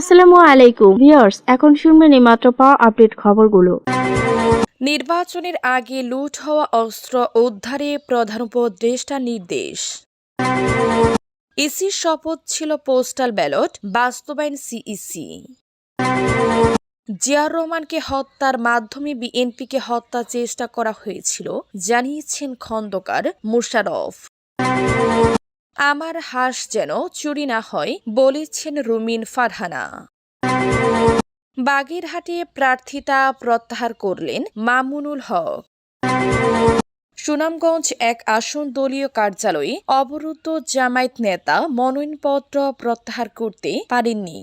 আসসালামু আলাইকুম। ভিউয়ার্স, এখন শুনবেন এই মাত্র পাওয়া আপডেট খবরগুলো। নির্বাচনের আগে লুট হওয়া অস্ত্র উদ্ধারে প্রধান উপদেষ্টা নির্দেশ। ইসির শপথ ছিল পোস্টাল ব্যালট, বাস্তবায়ন সিইসি। জিয়ার রহমানকে হত্যার মাধ্যমে বিএনপিকে হত্যা চেষ্টা করা হয়েছিল, জানিয়েছেন খন্দকার মুশারফ আমার হাঁস যেন চুরি না হয়, বলেছেন রুমিন ফারহানা। বাগেরহাটে প্রার্থিতা প্রত্যাহার করলেন মামুনুল হক। সুনামগঞ্জ এক আসন দলীয় কার্যালয়ে অবরুদ্ধ জামায়াত নেতা মনোনয়নপত্র প্রত্যাহার করতে পারেননি।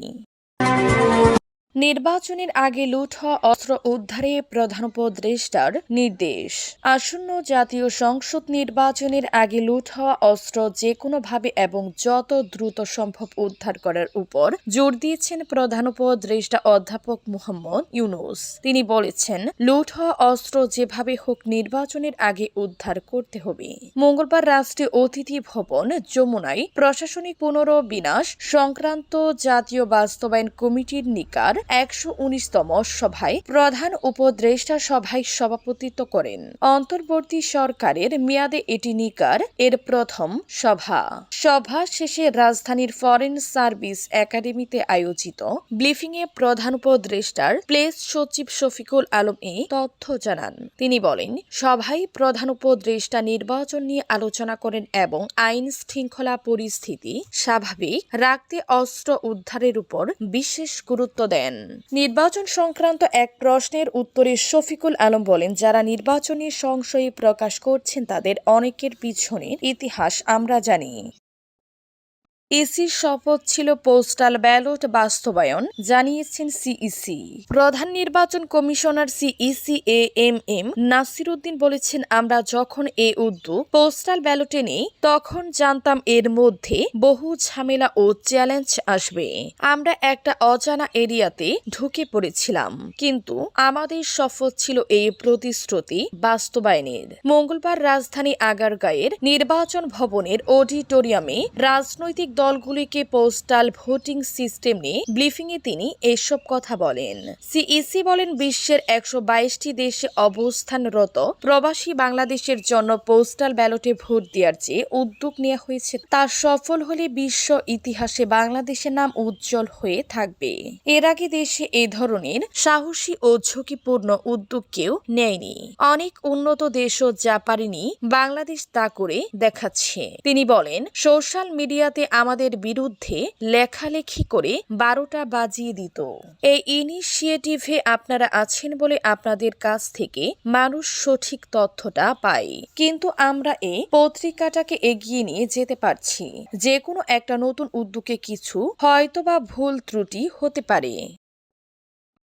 নির্বাচনের আগে লুট হওয়া অস্ত্র উদ্ধারে প্রধান উপদেষ্টার নির্দেশ। আসন্ন জাতীয় সংসদ নির্বাচনের আগে লুট হওয়া অস্ত্র যে কোনোভাবে এবং যত দ্রুত সম্ভব উদ্ধার করার উপর জোর দিয়েছেন প্রধান উপদেষ্টা অধ্যাপক মোহাম্মদ ইউনুস। তিনি বলেছেন, লুট হওয়া অস্ত্র যেভাবে হোক নির্বাচনের আগে উদ্ধার করতে হবে। মঙ্গলবার রাষ্ট্রীয় অতিথি ভবন যমুনায় প্রশাসনিক পুনর্বিনাশ সংক্রান্ত জাতীয় বাস্তবায়ন কমিটির নিকার একশো উনিশতম সভায় প্রধান উপদেষ্টা সভায় সভাপতিত্ব করেন। অন্তর্বর্তী সরকারের মেয়াদে এটি নিকার এর প্রথম সভা। সভা শেষে রাজধানীর ফরেন সার্ভিস একাডেমিতে আয়োজিত ব্রিফিংয়ে প্রধান উপদেষ্টার প্লেস সচিব শফিকুল আলম এ তথ্য জানান। তিনি বলেন, সভায় প্রধান উপদেষ্টা নির্বাচন নিয়ে আলোচনা করেন এবং আইন শৃঙ্খলা পরিস্থিতি স্বাভাবিক রাখতে অস্ত্র উদ্ধারের উপর বিশেষ গুরুত্ব দেন। নির্বাচন সংক্রান্ত এক প্রশ্নের উত্তরে শফিকুল আলম বলেন, যারা নির্বাচনী সংশয়ী প্রকাশ করছেন তাদের অনেকের পিছনে ইতিহাস আমরা জানি। ইসির শপথ ছিল পোস্টাল ব্যালট বাস্তবায়ন, জানিয়েছেন সিইসি প্রধান নির্বাচন commissioner CEC A M M Nasir Uddin বলেছেন, আমরা যখন এ উদ্যোগ পোস্টাল ব্যালটে নেই, তখন জানতাম এর মধ্যে বহু ঝামেলা ও চ্যালেঞ্জ আসবে। আমরা একটা অজানা এরিয়াতে ঢুকে পড়েছিলাম, কিন্তু আমাদের শপথ ছিল এই প্রতিশ্রুতি বাস্তবায়নের। মঙ্গলবার রাজধানী আগারগাঁয়ের নির্বাচন ভবনের অডিটোরিয়ামে রাজনৈতিক দলগুলিকে পোস্টাল ভোটিং সিস্টেম নিয়ে ব্রিফিংয়ে তিনি এসব কথা বলেন। সিইসি বলেন, বিশ্বের একশো বাইশটি দেশে অবস্থানরত প্রবাসী বাংলাদেশের জন্য পোস্টাল ব্যালটে ভোট দেওয়ার যে উদ্যোগ নেওয়া হয়েছে, তা সফল হলে বিশ্ব ইতিহাসে বাংলাদেশের নাম উজ্জ্বল হয়ে থাকবে। এর আগে দেশে এ ধরনের সাহসী ও ঝুঁকিপূর্ণ উদ্যোগ কেউ নেয়নি। অনেক উন্নত দেশও যা পারেনি বাংলাদেশ তা করে দেখাচ্ছে। তিনি বলেন, সোশ্যাল মিডিয়াতে আমাদের বিরুদ্ধে লেখালেখি করে বারোটা বাজিয়ে দিত। এই ইনিশিয়েটিভে আপনারা আছেন বলে আপনাদের কাছ থেকে মানুষ সঠিক তথ্যটা পায়। কিন্তু আমরা এই পত্রিকাটাকে এগিয়ে নিয়ে যেতে পারছি। যে কোনো একটা নতুন উদ্যোগে কিছু হয়তোবা ভুল ত্রুটি হতে পারে।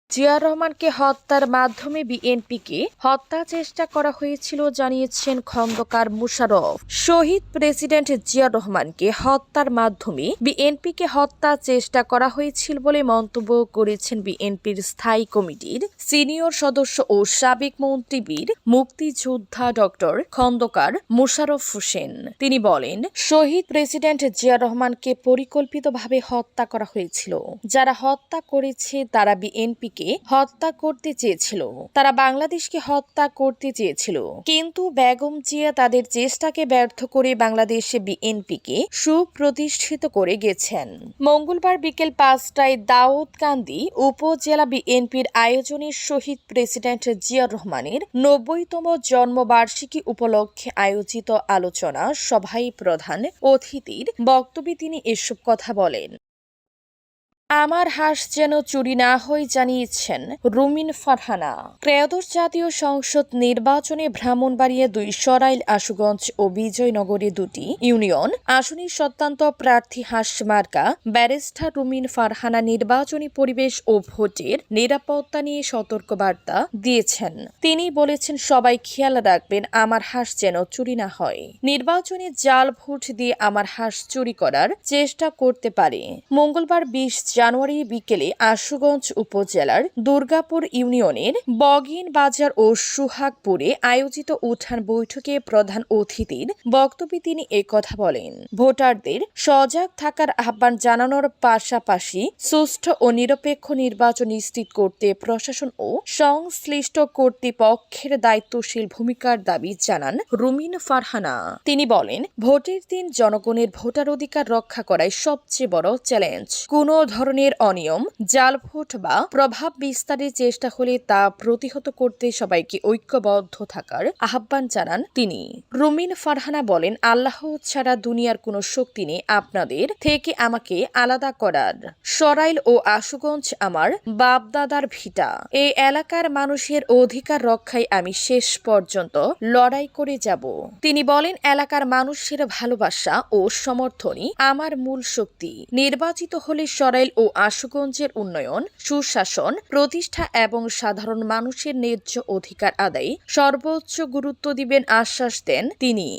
জিয়ার রহমানকে হত্যার মাধ্যমে বিএনপিকে হত্যা চেষ্টা করা হয়েছিল জানিয়েছেন খন্দকার মুশারফ। শহীদ প্রেসিডেন্ট জিয়ার রহমানকে হত্যার মাধ্যমে বিএনপিকে হত্যা চেষ্টা করা হয়েছিল বলে মন্তব্য করেছেন বিএনপির স্থায়ী কমিটির সিনিয়র সদস্য ও সাবেক মন্ত্রীবীর মুক্তিযোদ্ধা ডক্টর খন্দকার মুশারফ হোসেন। তিনি বলেন, শহীদ প্রেসিডেন্ট জিয়া রহমানকে পরিকল্পিতভাবে হত্যা করা হয়েছিল। যারা হত্যা করেছে তারা বিএনপিকে হত্যা করতে চেয়েছিল। তারা বাংলাদেশকে হত্যা করতে চেয়েছিল। কিন্তু বেগম জিয়া তাদের চেষ্টাকে ব্যর্থ করে বাংলাদেশে বিএনপিকে সুপ্রতিষ্ঠিত করে গেছেন। মঙ্গলবার বিকেল পাঁচটায় দাউদকান্দি উপজেলা বিএনপির আয়োজনে শহীদ প্রেসিডেন্ট জিয়া রহমানের নব্বইতম জন্মবার্ষিকী উপলক্ষে আয়োজিত আলোচনা সভায় প্রধান অতিথির বক্তব্যে তিনি এসব কথা বলেন। আমার হাঁস যেন চুরি না হয় জানিয়েছেন রুমিন ফারহানা। ত্রয়োদশ জাতীয় সংসদ নির্বাচনে ব্রাহ্মণবাড়িয়া দুই সরাইল আশুগঞ্জ ও বিজয়নগরে দুটি ইউনিয়ন আসনে সত্যান্ত প্রার্থী হাঁস মার্কা, ব্যারিস্টার রুমিন ফারহানা নির্বাচনী পরিবেশ ও ভোটের নিরাপত্তা নিয়ে সতর্কবার্তা দিয়েছেন। তিনি বলেছেন, সবাই খেয়াল রাখবেন, আমার হাঁস যেন চুরি না হয়। নির্বাচনে জাল ভোট দিয়ে আমার হাঁস চুরি করার চেষ্টা করতে পারে। মঙ্গলবার বিশ জানুয়ারি বিকেলে আশুগঞ্জ উপজেলার দুর্গাপুর ইউনিয়নের বগিন বাজার ও সুহাগপুরে আয়োজিত উঠান বৈঠকে প্রধান অতিথির বক্তব্যে তিনি একথা বলেন, ভোটারদের সজাগ থাকার আহ্বান জানানোর পাশাপাশি সুষ্ঠু ও নিরপেক্ষ নির্বাচন নিশ্চিত করতে প্রশাসন ও সংশ্লিষ্ট কর্তৃপক্ষের দায়িত্বশীল ভূমিকার দাবি জানান রুমিন ফারহানা। তিনি বলেন, ভোটের দিন জনগণের ভোটার অধিকার রক্ষা করাই সবচেয়ে বড় চ্যালেঞ্জ। কোনো ধরনের অনিয়ম জাল ভোট বা প্রভাব বিস্তারের চেষ্টা হলে তা প্রতিহত করতে সবাইকে ঐক্যবদ্ধ থাকার আহ্বান জানান তিনি। রুমিন ফারহানা বলেন, আল্লাহ ছাড়া দুনিয়ার কোনো শক্তি নেই। আপনাদের থেকে আমাকে আলাদা করার। সরাইল ও আশুগঞ্জ আমার বাপদাদার ভিটা। এই এলাকার মানুষের অধিকার রক্ষায় আমি শেষ পর্যন্ত লড়াই করে যাব। তিনি বলেন, এলাকার মানুষের ভালোবাসা ও সমর্থনই আমার মূল শক্তি। নির্বাচিত হলে সরাইল আশুগঞ্জের উন্নয়ন, সুশাসন, প্রতিষ্ঠা এবং সাধারণ মানুষের ন্যায্য অধিকার আদায় সর্বোচ্চ গুরুত্ব দিবেন আশ্বাস দেন তিনি।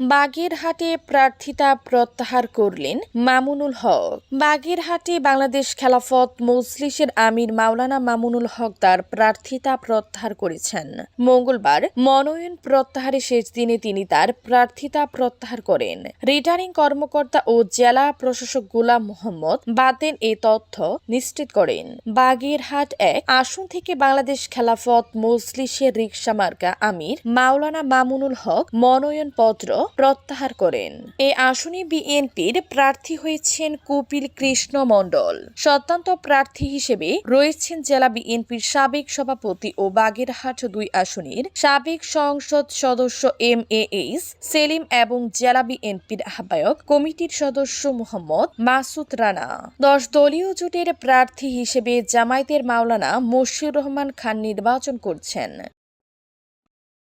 বাগেরহাটে প্রার্থিতা প্রত্যাহার করলেন মামুনুল হক। বাগেরহাটে বাংলাদেশ খেলাফত মজলিসের আমির মাওলানা মামুনুল হক তার প্রার্থিতা প্রত্যাহার করেছেন। মঙ্গলবার মনোনয়ন প্রত্যাহারের শেষ দিনে তিনি তার প্রার্থিতা প্রত্যাহার করেন। রিটার্নিং কর্মকর্তা ও জেলা প্রশাসক গোলাম মোহাম্মদ বাতেন এ তথ্য নিশ্চিত করেন। বাগেরহাট এক আসন থেকে বাংলাদেশ খেলাফত মজলিসের রিকশা মার্কা আমির মাওলানা মামুনুল হক মনোনয়নপত্র প্রত্যাহার করেন। এ আসনে বিএনপির প্রার্থী হয়েছেন কপিল কৃষ্ণ মণ্ডল। স্বতন্ত্র প্রার্থী হিসেবে রয়েছেন জেলা বিএনপির সাবেক সভাপতি ও বাগেরহাট দুই আসনের সাবেক সংসদ সদস্য এম এ এইস সেলিম এবং জেলা বিএনপির আহ্বায়ক কমিটির সদস্য মোহাম্মদ মাসুদ রানা। দশ দলীয় জোটের প্রার্থী হিসেবে জামায়াতের মাওলানা মশিউর রহমান খান নির্বাচন করছেন।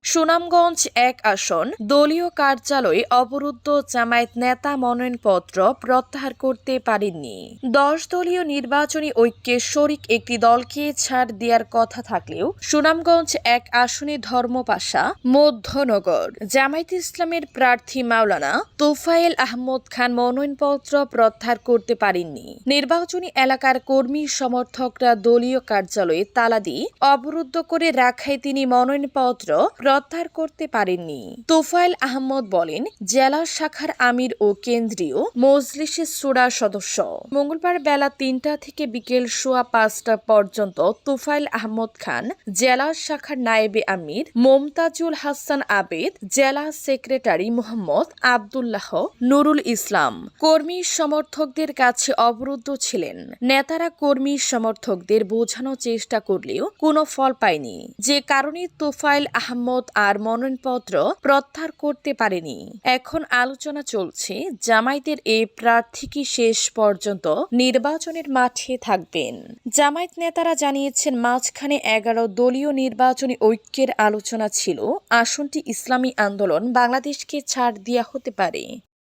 সুনামগঞ্জ এক আসন, দলীয় কার্যালয়ে অবরুদ্ধ জামায়াত নেতা মনোনয়নপত্র প্রত্যাহার করতে পারেননি। দশ দলীয় নির্বাচনী ঐক্যের শরিক একটি দলকে ছাড় দেওয়ার কথা থাকলেও সুনামগঞ্জ এক আসনে ধর্মপাশা, মধ্যনগর। জামায়াত ইসলামের প্রার্থী মাওলানা তোফায়েল আহমদ খান মনোনয়নপত্র প্রত্যাহার করতে পারেননি। নির্বাচনী এলাকার কর্মী সমর্থকরা দলীয় কার্যালয়ে তালা দিয়ে অবরুদ্ধ করে রাখায় তিনি মনোনয়নপত্র প্রত্যাহার করতে পারেননি। তোফায়েল আহমদ বলেন, জেলা শাখার আমির ও কেন্দ্রীয় মজলিসের সুরা সদস্য। মঙ্গলবার বেলা তিনটা থেকে বিকেল সোয়া পাঁচটা পর্যন্ত তোফায়েল আহমদ খান, জেলা শাখার নায়েবে আমির, মমতাজুল হাসান আবেদ, জেলা সেক্রেটারি মোহাম্মদ আবদুল্লাহ নুরুল ইসলাম। কর্মী সমর্থকদের কাছে অবরুদ্ধ ছিলেন। নেতারা কর্মী সমর্থকদের বোঝানোর চেষ্টা করলেও কোনো ফল পায়নি। যে কারণে তোফায়েল আহমদ আর মনোনয়নপত্র প্রত্যাহার করতে পারেনি। এখন আলোচনা চলছে, জামায়াতের এই প্রার্থী কি শেষ পর্যন্ত নির্বাচনের মাঠে থাকবেন? জামায়াত নেতারা জানিয়েছেন, মাঝখানে এগারো দলীয় নির্বাচনী ঐক্যের আলোচনা ছিল। আসনটি ইসলামী আন্দোলন বাংলাদেশকে ছাড় দেওয়া হতে পারে।